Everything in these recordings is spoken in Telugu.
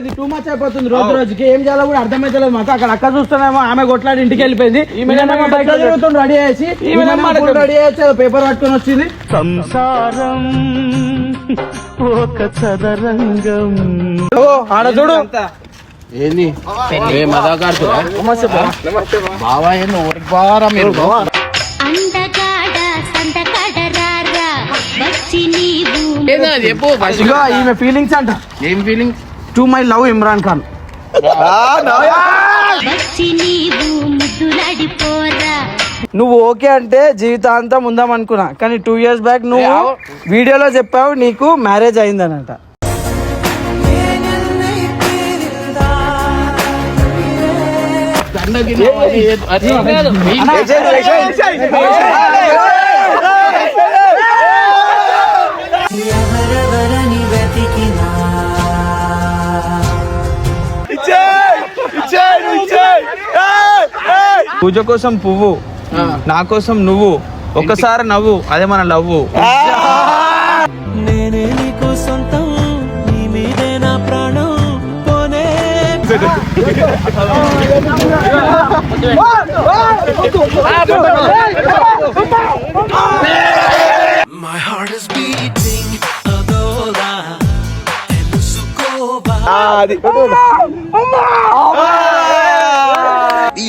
ఇది టూ మచ్ అయిపోతుంది రోజు రోజుకి. ఏం చేయాలో కూడా అర్థమైతలేదు మాకు. అక్కడ అక్క చూస్తున్నామో ఆమె కొట్లాడి ఇంటికి వెళ్ళిపోయింది. తిరుగుతుంది రెడీ చేసి రెడీ చేసి పేపర్ పట్టుకొని వచ్చింది. సంసారం ఒక చదరంగం. ఆడ చూడు. ఏంది? బావా. ఏంది? బారా మీరు. చెప్పు ఈమె ఫీలింగ్స్ అంట. ఏం feeling to my love Imran Khan నువ్వు ఓకే అంటే జీవితాంతం ఉందాం అనుకున్నా కానీ టూ ఇయర్స్ బ్యాక్ నువ్వు వీడియోలో చెప్పావు నీకు మ్యారేజ్ అయిందనంట పూజ కోసం పువ్వు నా కోసం నువ్వు ఒకసారి నవ్వు అదే మన లవ్వు. నేనే నీకు సొంతం నీ మీదే నా ప్రాణం పోనే. My heart is beating అదోలా తెలుసుకోవా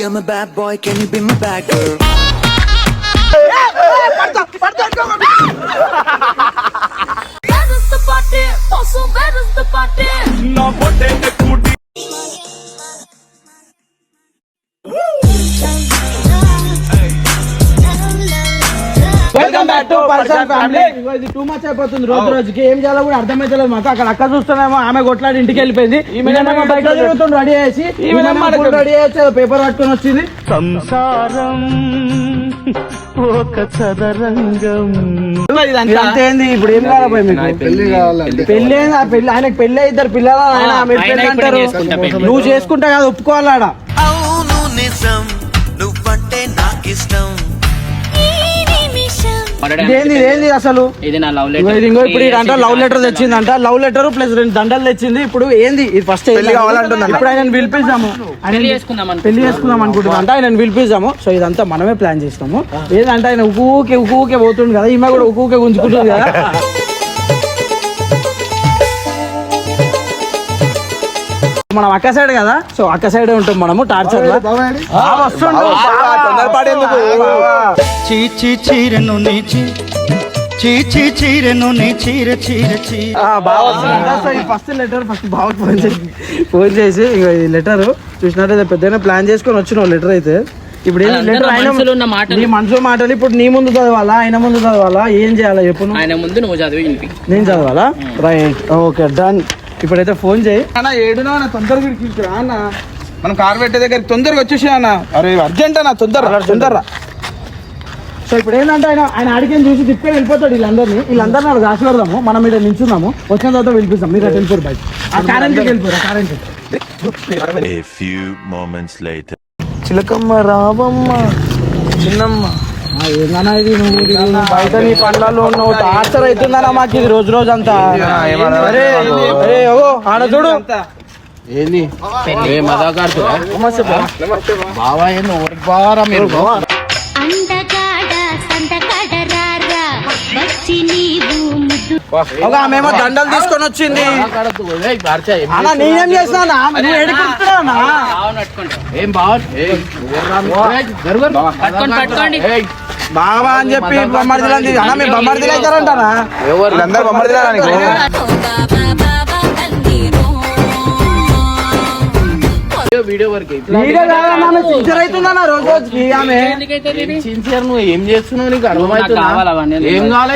I'm a bad boy, can you be my bad girl? Welcome back to person family ఇది టూ మచ్ అయిపోతుంది. రోజు రోజుకి ఏం చేయాలో కూడా అర్థమైతలేదు మాకు. అక్కడ అక్క చూస్తున్నామో ఆమె కొట్లాడి ఇంటికి వెళ్ళిపోయింది. ఈమెనేమో బయట తిరుగుతుంది రెడీ చేసి రెడీ చేసి పేపర్ పట్టుకొని వచ్చింది. సంసారం ఒక చదరంగం. ఇదంతా? ఏంది ఇప్పుడు ఏం కావాలి పెళ్ళి కావాలంటే పెళ్ళి ఏంది? ఆ పెళ్ళి ఆయనకి పెళ్ళి ఇద్దరు పిల్లలు ఆయన ఆమె పెళ్ళి అంటారు. నువ్వు చేసుకుంటా కాదు ఒప్పుకోవాలాడ? అవును నిజం. నువ్వంటే నాకిష్టం. ఈ ఇదేంది ఇదేంది అసలు? ఇది నా లవ్ ఇది ఇంకో ఇప్పుడు ఇదంట లవ్ లెటర్ తెచ్చిందంట లవ్ లెటర్ ప్లస్ రెండు దండలు తెచ్చింది. ఇప్పుడు ఏంది? ఇది ఫస్ట్ ఇప్పుడు ఆయన పిలిపిద్దాము. పెళ్ళి చేసుకుందాం. పెళ్ళి చేసుకుందాం అనుకుంటున్నా అంటే. ఆయన పిలిపిద్దాము. సో ఇదంతా మనమే ప్లాన్ చేస్తాము. ఏదంటే ఆయన ఊకే ఊకే పోతుంది కదా. ఈమె కూడా ఊకే గుంజుకుంటుంది కదా. మనం అక్క సైడ్ కదా. సో అక్క సైడ్ ఉంటాం మనము టార్చర్ చీచి చీరెను నీచి. చీచి చీరెను నీ చీర చీర చీ ఫస్ట్ లెటర్ ఫస్ట్ బాగా ఫోన్ చేసి ఫోన్ చేసి ఇగో ఈ లెటర్ చూసినట్టయితే పెద్దగా ప్లాన్ చేసుకొని వచ్చిన లెటర్ అయితే. ఇప్పుడు అందరూ లెటర్ ఆయన మనసులో ఉన్న మాటలు. నీ మనసులో మాటలు ఇప్పుడు నీ ముందు చదవాలా ఆయన ముందు చదవాలా ఏం చేయాలా చెప్పు నువ్వు? ఆయన ముందు నువ్వు చదివి నేను చదవాలా? రైట్ ఓకే డన్ ఇప్పుడైతే ఫోన్ చేయి. అన్న ఏడునా తొందరగా అన్న. మనం కార్ పెట్టే దగ్గర తొందరగా వచ్చేసి అన్న. అరే అర్జెంట్ అన్న తొందర తొందర సో ఇప్పుడు ఏంటంటే ఆయన ఆయన అడిగిన చూసి తిప్పే వెళ్ళిపోతాడు వీళ్ళందరినీ. వీళ్ళందరినీ అక్కడ రాసి పెడదాము మనం ఇక్కడ నిల్చున్నాము. వచ్చిన తర్వాత పిలిపిస్తాం మీరు అటు వెళ్ళిపోరు బయట. ఆ వెళ్ళిపోరు current A few moments later. చిలకమ్మ రావమ్మ. చిన్నమ్మ. ఇది? నువ్వు నువ్వు బయట నీ పండ్లలో ఉన్నావు. టార్చర్ అవుతుందన్నా మాకు ఇది రోజు రోజు అంతా ఆడ చూడు. ఏంది? బావా. ఊరికి బారా మీరు. ఒక ఆమెమో దండలు తీసుకొని వచ్చింది. అన్న నేనేం చేసినా నువ్వు ఎడుకుంటున్నా ఏం బావా? అని చెప్పి బొమ్మడిదిలు అన్న మీ బొమ్మడిదిలు అవుతారంటారా ఎవరు? అందరు వీడియో- వరకు సిన్సియర్ నువ్వు ఏం చేస్తున్నావు? నీకు అర్థమవుతుందా? అవన్నీ. ఏం కావాలి?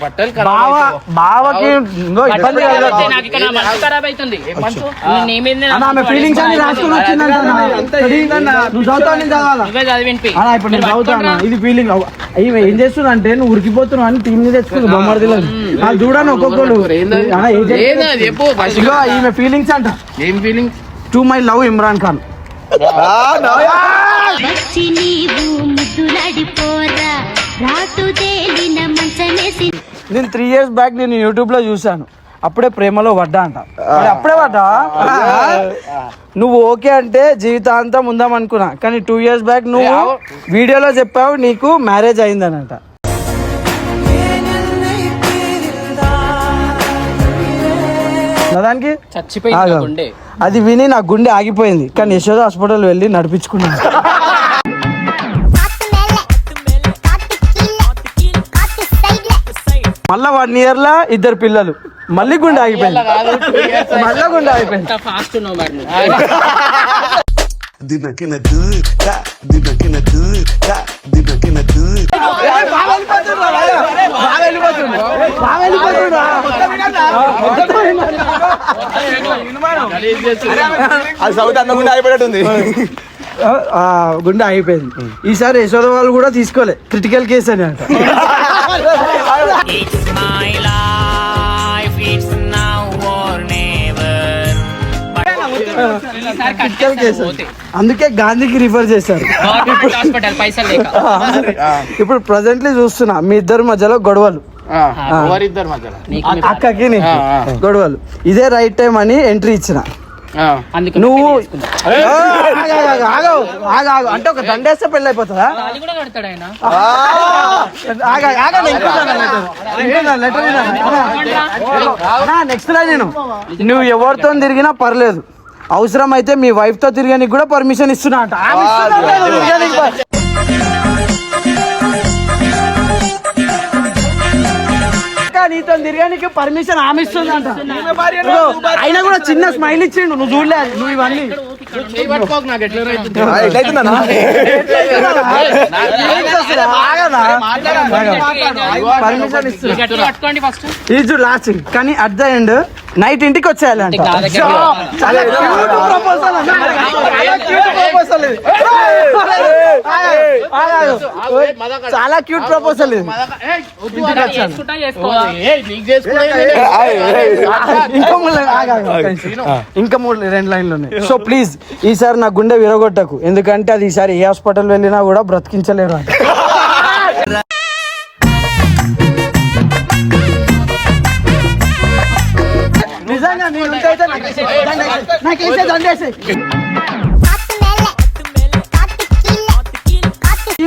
బట్టలు బావ. బావకి ఇంకో ఇబ్బంది కలగదు. అన్న ఆమె ఫీలింగ్స్ అన్ని. నువ్వు చదువుతావు నేను చదవాలా? అలా ఇప్పుడు నేను చదువుతాను ఇది ఫీలింగ్ అయ్యి ఏం చేస్తున్నా అంటే నువ్వు ఉరికిపోతున్నావు అని టీం ని తెచ్చుకుంది బొమ్మడిదిలో చూడని ఏం చెప్పు ఫస్ట్ ఇగో ఈమె ఫీలింగ్స్ అంట. ఏం feeling to my love Imran Khan వచ్చి నీవు ముద్దులాడిపోరా. రాటు తేలిన నేను త్రీ ఇయర్స్ బ్యాక్ నేను యూట్యూబ్లో చూసాను అప్పుడే ప్రేమలో పడ్డా అంట. మరి అప్పుడే పడ్డా? నువ్వు ఓకే అంటే జీవితాంతం ఉందాం అనుకున్నా. కానీ టూ ఇయర్స్ బ్యాక్ నువ్వు వీడియోలో చెప్పావు నీకు మ్యారేజ్ అయిందనంట. దానికి? చచ్చిపోయింది అది విని నా గుండె ఆగిపోయింది. కానీ యశోద హాస్పిటల్ వెళ్ళి నడిపించుకున్నాను. మళ్ళా వన్ ఇయర్ లా ఇద్దరు పిల్లలు. మళ్ళీ గుండె ఆగిపోయింది. మళ్ళా గుండె ఆగిపోయింది. ఫాస్ట్. అది సౌత్ గుండె ఆగిపోయింది. ఈసారి యశోద వాళ్ళు కూడా తీసుకోలే. క్రిటికల్ కేసు అని అంట. ఈసారి కట్ క్రిటికల్ కేసు. చేస్తాను పోతే. అందుకే గాంధీకి రిఫర్ చేశారు. గవర్నమెంట్ హాస్పిటల్ పైసలు లేక. ఇప్పుడు ప్రజెంట్లీ చూస్తున్నా మీ ఇద్దరి మధ్యలో గొడవలు. ఎవరిద్దరు మధ్యలో? అక్కకి. గొడవలు. ఇదే రైట్ టైం అని ఎంట్రీ ఇచ్చిన. అందుకు నువ్వు పెళ్ళి చేసుకున్నా. ఆగు, ఆగు, ఆగు, ఆగు, ఆగు. అంటే ఒక దండేస్తే పెళ్ళి అయిపోతుందా తాళి కూడా కడతాడు ఆయన. నెక్స్ట్ లా నేను నువ్వు ఎవరితో తిరిగినా పర్లేదు. అవసరం అయితే మీ వైఫ్తో తిరగడానికి కూడా పర్మిషన్ ఇస్తున్నా అంట. ఇస్తుందా అక్క, నీతో తిరగడానికి పర్మిషన్ ఆమె ఇస్తుందంట ఇదిగో, అయినా కూడా చిన్న స్మైల్ ఇచ్చిండు నువ్వు చూడలేదు నువ్వు ఇవన్నీ పట్టుకోకు నాకు ఎట్లా రైతు ఎట్లయితుందన్నా పర్మిషన్ ఇస్తున్నా గట్టి పట్టుకోండి ఫస్ట్ ఈజ్ లాస్ట్ కానీ అట్ ద ఎండ్ నైట్ ఇంటికి వచ్చేయాలంట చాలా cute proposal ఇది. చాలా క్యూట్ ప్రపోజల్ ఇది ఇంకా మూడు రెండు లైన్లు ఉన్నాయి సో ప్లీజ్ ఈసారి నా గుండె విరగొట్టకు ఎందుకంటే అది ఈసారి ఏ హాస్పిటల్ వెళ్ళినా కూడా బ్రతికించలేరు అంట నిజంగా నేను నాకు వేసే.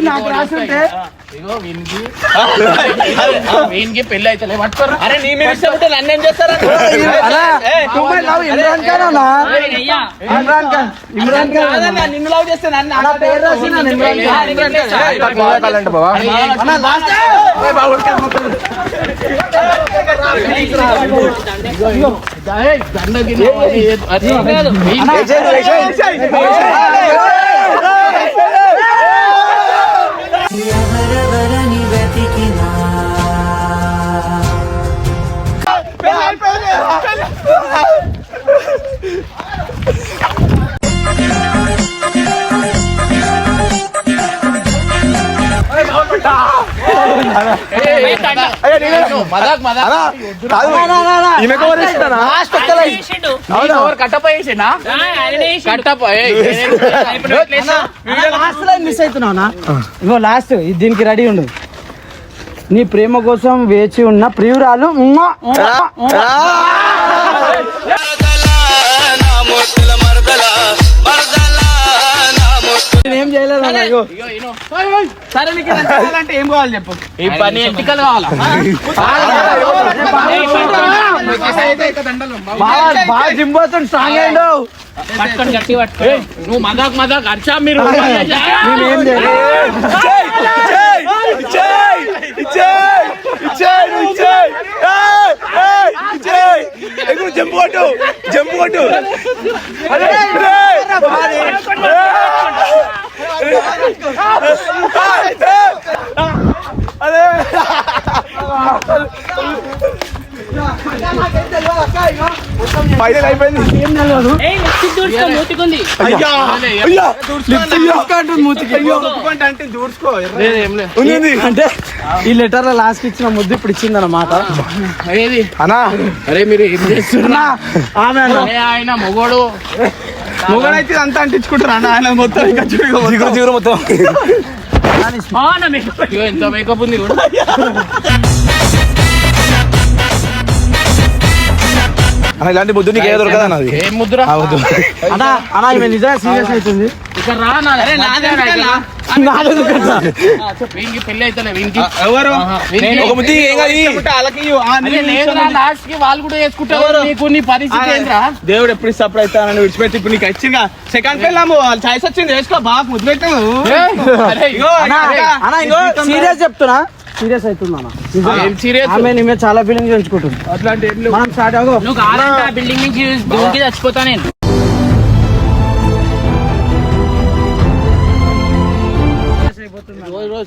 నాకు రాసి ఉంటే ఇగో వీనికి వీనికి పెళ్ళి అయితే పట్టుకోరు అరే నీ మీద ఇష్టం ఉంటే నన్ను ఏం చేస్తారా అలా, too much love Imran Khan అన్నా అయ్యా ఇమ్రాన్ ఖాన్ ఇమ్రాన్ ఖాన్ అన్నా. నిన్ను లవ్ చేస్తే నన్ను అలా పేరు రాసి నన్ను ఇమ్రాన్ ఖాన్ అంటే బాబా అన్నా, last దండకి లాస్ట్ లైన్ మిస్ అవుతున్నావునా ఇగో లాస్ట్ దీనికి రెడీ ఉండు. నీ ప్రేమ కోసం వేచి ఉన్న ప్రియురాలు. ఉమ్మా, ఉమ్మా, ఉమ్మా. నేనేం చేయలేదు అన్న, ఇగో. సరే నీకు ఇది కావాలంటే ఏం కావాలి చెప్పు. ఈ పని ఎంటికలు కావాలా? బాగా బాగా జిమ్ పోతుంది స్ట్రాంగ్ అయ్యిండు. పట్టుకొని గట్టి పట్టుకో. నువ్వు మదాక్ మదాక్ అర్చా మీరు. జంపు కొట్టు జంపు కొట్టు ఫైనల్ అయిపోయింది. అంటే ఈ లెటర్లో లాస్ట్ ఇచ్చిన ముద్దు ఇప్పుడు ఇచ్చింది అన్నమాట ఏది? అన్నా. అరే మీరు ఏం చేస్తున్నా ఆమె అన్న. ఆయన మొగోడు. మొగనైతే అంతా అంటించుకుంటారు అన్న ఆయన మొత్తం ఇంకా జిగురు జిగురు మొత్తం. ఇంత మేకప్ ఉంది కూడా. ఇలాంటి బుద్ధి నీకు ఏ దొరకదా నాది ఏం ముద్ర అన్నా అన్నా ఈమె నిజంగా సీరియస్ అవుతుంది. ఇక్కడ రా పెళ్ళి అయితే ఎవరు? ఒక లాస్ట్కి వాళ్ళు కూడా వేసుకుంటారు నీకు నీ పరిస్థితి దేవుడు ఎప్పుడు సర్ప్రైజ్ అవుతానని విడిచిపెట్టి ఇప్పుడు నీకు వచ్చిందిగా సెకండ్ పెళ్ళాము. ఛాయిస్ వచ్చింది. వేసుకో బాగా ముద్దు పెట్టాము సీరియస్ చెప్తున్నా? సీరియస్ అవుతుంది అన్న ఏం సీరియస్? ఆమె నీ మీద చాలా ఫీలింగ్స్ పెంచుకుంటుంది. అట్లాంటి. మనం స్టార్ట్ అవ్వ బిల్డింగ్ నుంచి దూకి చచ్చిపోతా నేను.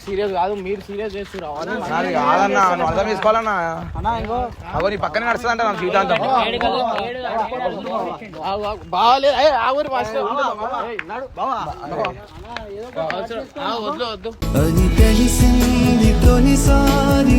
సీరియస్ కాదు మీరు సీరియస్ చేస్తున్నారు కాదన్నా నువ్వు అర్థం చేసుకోవాలన్నా. ఇంకో. అగో నీ పక్కనే నడుస్తుందంట నా జీవితాంతం. బాగాలేదు ఏ, ఆ ఊరు ఫస్ట్ వద్దు వద్దు. అని తెలిసింది తొలిసారి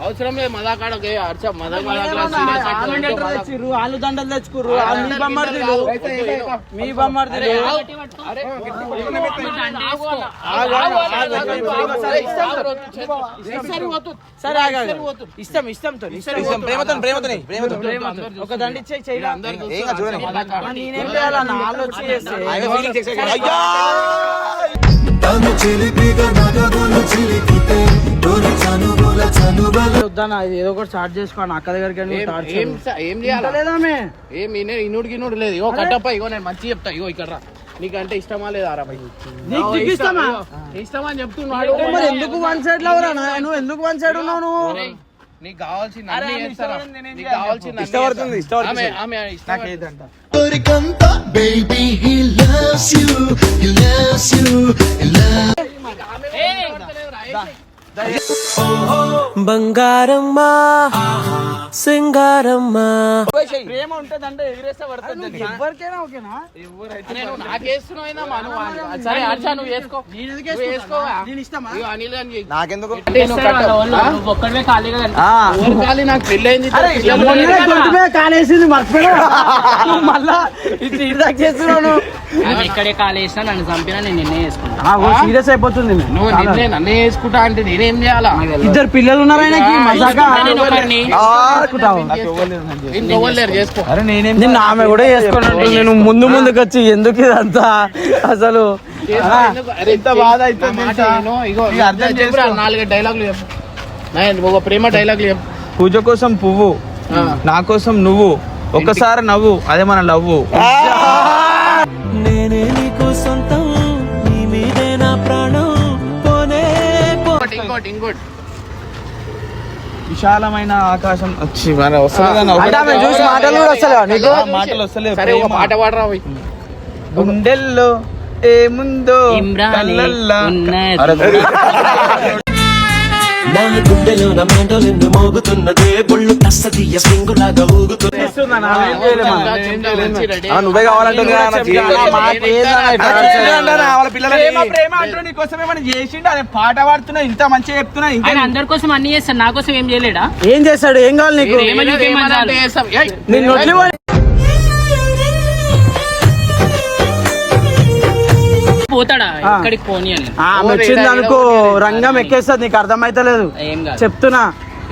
అవసరం లేదు మదాకాడ అర్చ వాళ్ళు దండలు తెచ్చుకుర్రు మీ బొమ్మడిదిలు మీ బొమ్మడిదిలు సరే. ఇష్టం ఇష్టంతో ఇష్టం ప్రేమతో ప్రేమతో ప్రేమతో ఒక దండ చేయాలన్న తను చిలిపిగా తొలి ఇది ఏదో ఒకటి స్టార్ట్ చేసుకోండి అక్క దగ్గరికి వెళ్ళి ఏం- ఏం చేయాలి. ఏం చేయాలి? లేదా ఆమె? ఏం ఇనే- ఇనుడు లేదు. ఇగో కట్టప్ప ఇగో నేను మంచి చెప్తా ఇగో ఇక్కడ రా. నీకంటే ఇష్టమా లేదా రా నీకు ఇష్టమా? ఇష్టమా అని చెప్తున్నాడు. మరి ఎందుకు వన్ సైడ్లో నువ్వు ఎందుకు వన్ సైడ్ ఉన్నావు నువ్వు? నీకు కావాల్సింది అన్ని చేస్తారా? నీకు ఇష్టపడుతుంది? ఇష్టపడుతుంది. ఆమె బంగారమ్మా సింగారమ్మా ప్రేమ ఉంటదంటే ఎగిరేస్తే పడుతుంది. ఎవరికైనా ఓకేనా? నేను నాకేస్తున్నావు నువ్వు ఆ- సరే అర్చా నువ్వు వేసుకో. నేను ఎందుకు నువ్వు వేసుకో నేను అనిల్ అని. నాకెందుకు? నేను ఒక్కడివే ఖాళీగా ఖాళీ? నాకు పెళ్ళైంది కాలేసింది మర్చిపోయినా? మళ్ళా ఇది ఆమె ఇక్కడే నన్ను చంపినా నేను నిన్నే సీరియస్ అయిపోతుంది. నువ్వు నిన్నే నన్నే వేసుకుంటా అంటే నేనేం చేయాలా? ఇద్దరు పిల్లలు ఉన్నారు ఆయనకి మజాగా నేను ఒకరిని ఆడుకుంటావు. ఇంకో వాళ్ళు లేరు చేసుకో? అరే నేనేం నిన్న ఆమె కూడా చేసుకున్నట్టు నేను ముందు ముందుకు వచ్చి ఎందుకు ఇదంతా అసలు? చేసుకో, ఎందుకు? అరే, ఎంత బాధ అవుతుంది నా మాట తెలుసా? విను. ఇగో ఇక అర్థం చెప్పురా, చేసుకో. నాలుగు డైలాగులు చెప్పు. నాయన, ఒక ప్రేమ డైలాగులు చెప్పు. పూజ కోసం పువ్వు ఆ. నా కోసం నువ్వు ఒక్కసారి నవ్వు అదే మన లవ్వు. నేనే నీకు సొంతం నీ మీదే నా ప్రాణం. పోనే ఇంకోటి ఇంకోటి విశాలమైన ఆకాశం. వచ్చి మన చూసి మాటలు కూడా వస్తలేవా నీకు? ఆ మాటలు వస్తలేవు సరే ఒక ప్రేమ. పాట పాడరా పోయి. గుండెల్లో ఏముందో కళ్ళల్లా. నా గుండెలో నా మెండలిందు మోగుతున్నదే. బొళ్ళు కస్తదీయ స్ప్రింగులాగా ఊగుతున్న నువ్వే అదే పాట పాడుతున్నా ఇంత మంచిగా చెప్తున్నా ఇంకా అందరి కోసం అన్ని చేస్తాడు నా కోసం ఏం చేయలేడా? ఏం చేస్తాడు? ఏం కావాలి నీకు? ఏమని పోతాడా? పోనీ ఆమె వచ్చింది అనుకో రంగం ఎక్కేస్తుంది నీకు అర్థమైతలేదు. ఏం కాదు. చెప్తున్నా.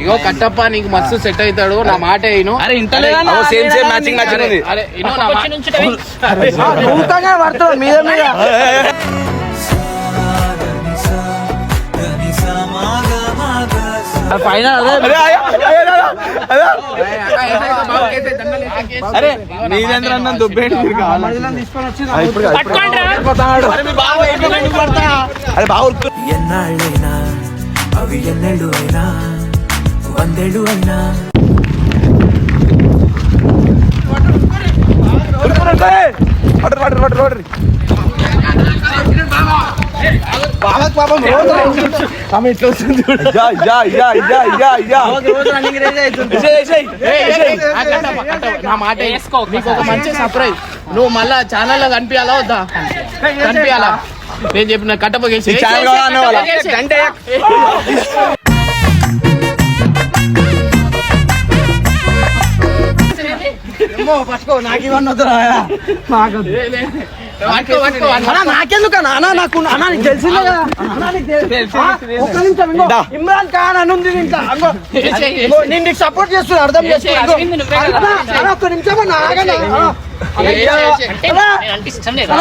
ఇగో కట్టప్ప నీకు మస్తు సెట్ అవుతాడు నా మాట అరే సేమ్ సేమ్ మ్యాచింగ్ మ్యాచింగ్ ఉంది. అరే నా మీద మీద. పడతాడు. అరే, ఏంటి ఎందుకు పడతా? అరే ఉరుకు. ఎన్నాళ్ళైనా అవి ఎన్నెళ్ళు అయినా వందేళ్ళు అయినా ఉరుకు, ఉరుకు. ఏయ్, పడరు, ఆమె ఇట్లా వస్తుంది నా మాట వేసుకో నీకు ఒక మంచి సర్ప్రైజ్ నువ్వు మళ్ళా ఛానల్లో కనిపించాలా వద్దా కనిపించాలా నేను చెప్పిన కట్టపగేసి పట్టుకో నాకు ఇవన్నీ వద్దు నాకు నాకెందుకన్నా అన్నా నాకు అన్నా నీకు తెలిసిందే కదా? అన్నా నీకు తెలుసు. ఆ, ఒక్క నిమిషం ఇంకో. ఇమ్రాన్ ఖాన్ అని ఉంది ఇంకా అంగో. ఇంగో, నేను నీకు సపోర్ట్ చేస్తున్నా అర్థం చేసుకో ఒక్క నిమిషం అన్నా. అంటే నేను అంటే ఇష్టం లేదా?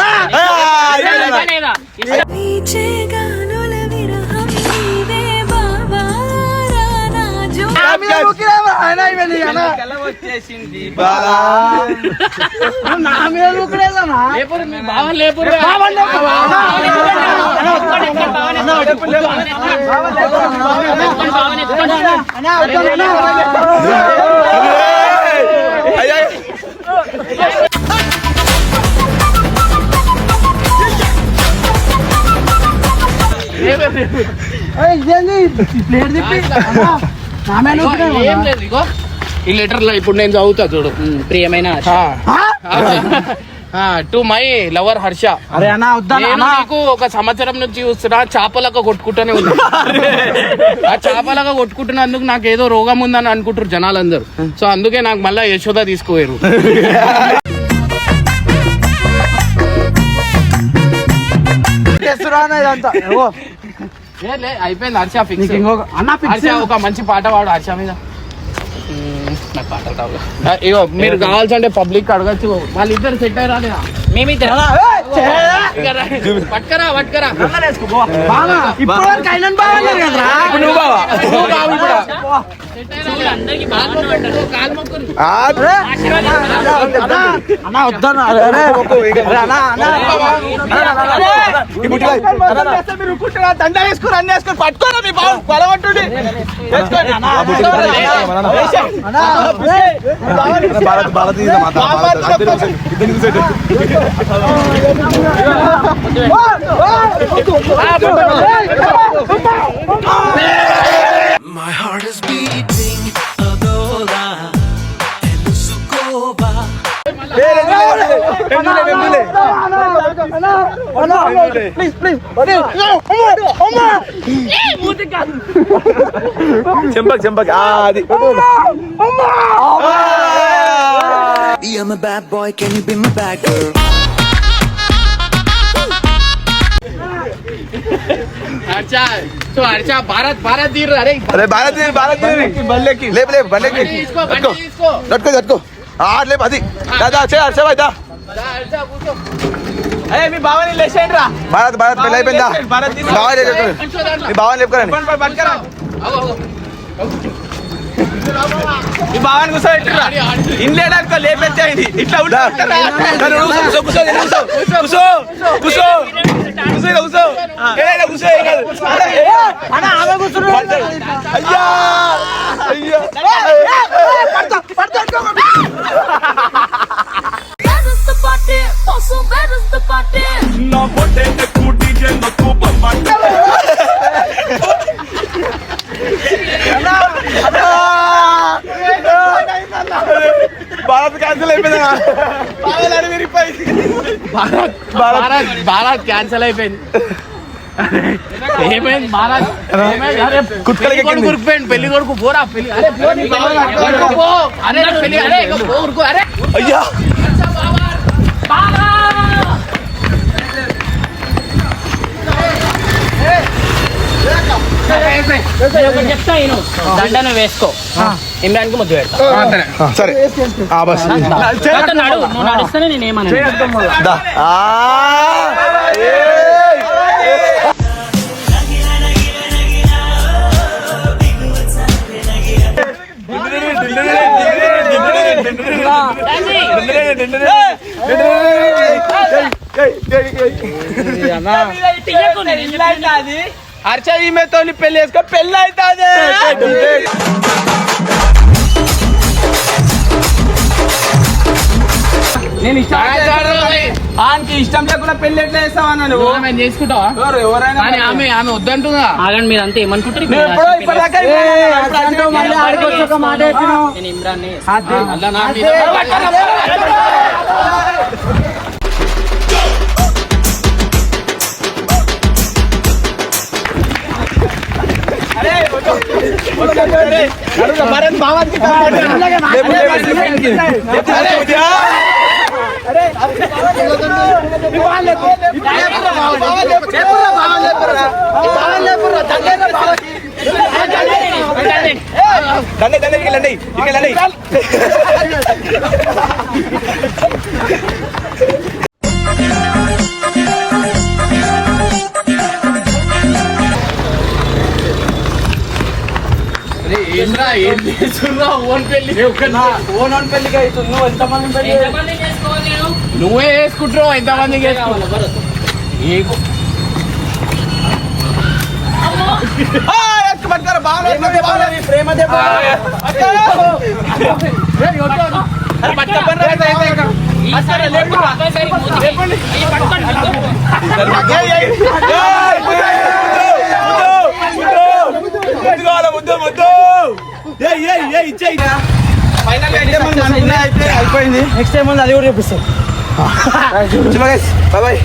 వద్దన్నా, అన్నా. అయ్యా ఏయ్, ఇదేంది? ప్లేట్ తిప్పి ఏం. లేదు ఇగో. ఈ లెటర్లో ఇప్పుడు నేను చదువుతా చూడు. ప్రియమైన టు మై లవర్ హర్ష. అరే అన్నా నేను నీకు ఒక సంవత్సరం నుంచి చూస్తున్నా చేపలక కొట్టుకుంటూనే ఉన్నా. ఆ చేపలక కొట్టుకుంటున్నందుకు నాకు ఏదో రోగం ఉందని అనుకుంటారు జనాలందరూ. సో అందుకే నాకు మళ్ళీ యశోద తీసుకోయారు ఇదంతా? అయిపోయింది హర్ష ఫిక్స్ నీకు ఇంకొక అన్న ఫిక్స్ హర్ష ఒక మంచి పాట పాడు హర్ష మీద. మ్మ్, నాకు పాటలు కావాలి. ఆ, ఇగో మీరు కావాల్సింటే పబ్లిక్ అడగచ్చు. వాళ్ళిద్దరు సెట్ అయ్యారా లేదా? మేమిద్దరం. పట్టుకరా పట్టుకరా బాగా ఇప్పుడు వరకు అయిన బాగున్నారు కదరా. నువ్వు బావా నువ్వు బావు ఇప్పుడు. అన్నా, వద్దన్నా దండ వేసుకుని వేసుకుని పట్టుకోరా మీ బాబు కొలగొట్టుండి వేసుకోండి. ప్లీజ్ ప్లీజ్ అమ్మా చెంపక్ చెంపక్ ఆ, అది I'm a bad boy, can you be my bad girl? Harsha so Harsha Bharat Bharat తీరు అరే అరే భారత్ ఇది, భారత్ ఇది. బల్లెక్కి లేపు లేపు బండెక్కి తీసుకో బండి తట్టుకో తీసుకో తట్టుకో తట్టుకో ఆ, లేపు అది దా, దా, చే హర్ష భాయ్, దా దా, హర్ష కూర్చో అరే మీ బావని లేచేయండి రా భారత్ భారత్ పెళ్ళి అయిపోయిందా. బాగా. మీ బావని లేపుకోరండి. మీ బావని కూర్చోబెట్టురా. ఇండ్లేడానికి లేపెచ్చేయండి ఇట్లా కూర్చో, కూర్చో, కూర్చో, కూర్చో, కూర్చో, కూర్చో, కూర్చో, ఇలా కూర్చో. ఏ, ఇలా కూర్చో, ఏం కాదు. అన్న ఆమె కూర్చున్నాడు అయ్యా అయ్యా నా పొట్టే ఎక్కువ డీజే నొక్కు బొమ్మంట భారత్ క్యాన్సిల్ అయిపోయిందా భారత్ భారత్ క్యాన్సిల్ అయిపోయింది ఏమైంది భారత్ ఏమైంది? అరే, కుక్కలకి పెళ్ళి కొడుకు ఎక్కింది. ఉరికిపోయింది పెళ్ళి కొడుకు పోరా పెళ్ళి అరే పో, నీ బావ ఎక్కడికో పో. అరే పెళ్ళి అరే ఇక పో, ఉరుకు అరే అయ్యా చెప్తా నేను దండను వేసుకో ఇమ్రాన్కి ముద్దు పెడతా సరే ఆ బస్ తర్వాత నడు నువ్వు నడుస్తేనే నేను ఏమన్నా దా ఆ ఏయ్! హర్ష ఈమెతో పెళ్ళి వేసుకో పెళ్ళి అవుతుంది నేను ఇష్టం ఆయనకి ఇష్టం లేకుండా పెళ్ళి ఎట్లా చేస్తావన్నా నువ్వు ఆమె చేసుకుంటావా? ఎవరైనా కానీ ఆమె ఆమె వద్దంటుందా? ఆగండి మీరు అంతా ఏమనుకుంటారు? నువ్వు ఎప్పుడో ఇప్పటిదాకా ఇప్పుడు అంటావు, మళ్ళీ ఆడికి వచ్చి ఒక మాట చెప్పినావు. నేను ఇమ్రాన్ అలా నా మీద దండే దండే ఇక్కడ రండి ఇక్కడ నువ్వు పెళ్ళి ఎంతమంది వేసుకుంటావు నీకు ప్రేమ పట్టుకోండి, పట్టుకోండి. ముద్దు ముద్దు ఏయ్ ఏయ్ ఏయ్ ఇచ్చేయ్ అయిపోయింది. నెక్స్ట్ టైం అది కూడా చూపిస్తాం బాయ్ బాయ్